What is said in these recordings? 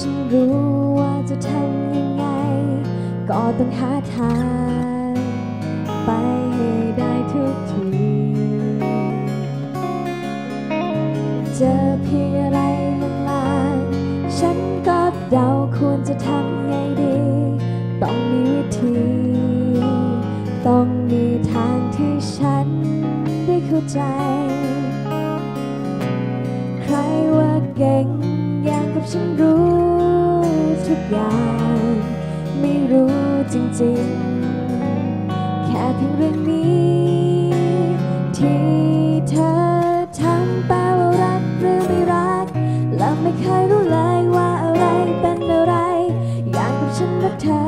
ฉันรู้ว่าจะทำยังไง ก็ต้องหาทางไปให้ได้ทุกที เจอเพียงอะไรลางๆฉันก็เดาควรจะทำไงดี ต้องมีวิธี ต้องมีทางที่ฉันได้เข้าใจ ใครว่าเก่งอย่างกับฉันรู้ กอย่าง ไม่รู้จริงๆ แค่เพียงเรื่องนี้ ที่เธอทำแปลว่ารักหรือไม่รัก และไม่เคยรู้เลยว่าอะไรเป็นอะไร อย่างกับฉันรักเธอ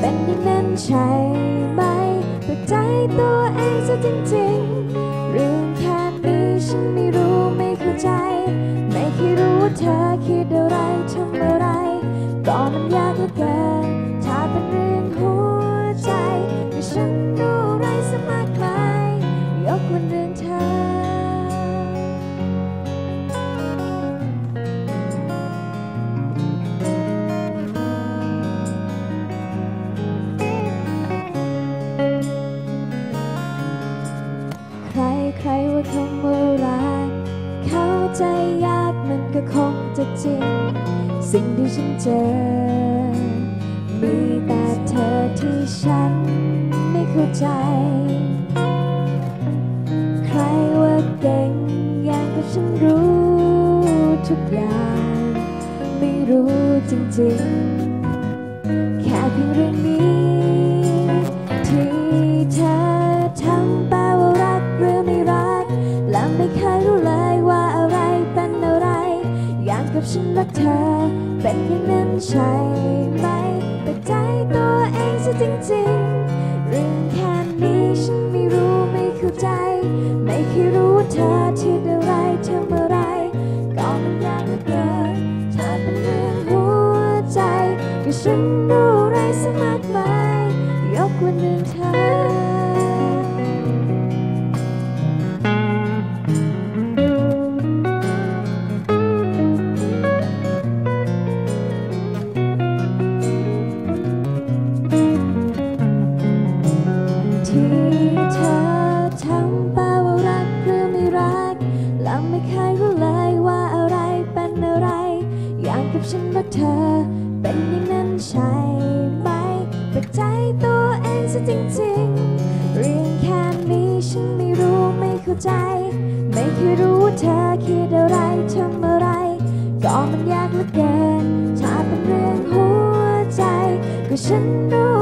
เป็นอย่างนั้นใช่ไหมแต่ใจตัวเองซะจริงๆ เรื่องแค่นี้ฉันไม่รู้ไม่เข้าใจ ไม่เคยรู้ว่าเธอคิด ก็มันยากเหลือเกินถ้าเป็นเรื่องหัวใจก็ฉันรู้อะไรสมากมายยกเว้นเรื่องเธอ ใครใครว่าคำว่ารัก เข้าใจยากมันก็คงจะจริง สิ่งที่ฉันเจอ มีแต่เธอที่ฉันไม่เข้าใจ ใครว่าเก่งอย่างก็ฉันรู้ทุกอย่าง ไม่รู้จริงๆ แค่เพียงเรื่องนี้ เป็นอย่างนั้นใช่ไหมแต่ใจตัวเองซะจริงๆ เรื่องแค่นี้ฉันไม่รู้ไม่เข้าใจ ไม่เคยรู้ว่าเธอคิดอะไรทำอะไรก็มันยากเหลือเกินถ้าเป็นเรื่องหัวใจ ก็ฉันรู้อะไรสักมากมายยกว้นเรื่งเธอ เธอ เป็นอย่างนั้นใช่ไหมปิดใจตัวเองซะจริงๆ เรื่องแค่นี้ฉันไม่รู้ไม่เข้าใจ ไม่เคยรู้ว่าเธอคิดอะไรทำอะไร ก็มันยากเหลือเกินถ้าเป็นเรื่องหัวใจ ก็ฉันรู้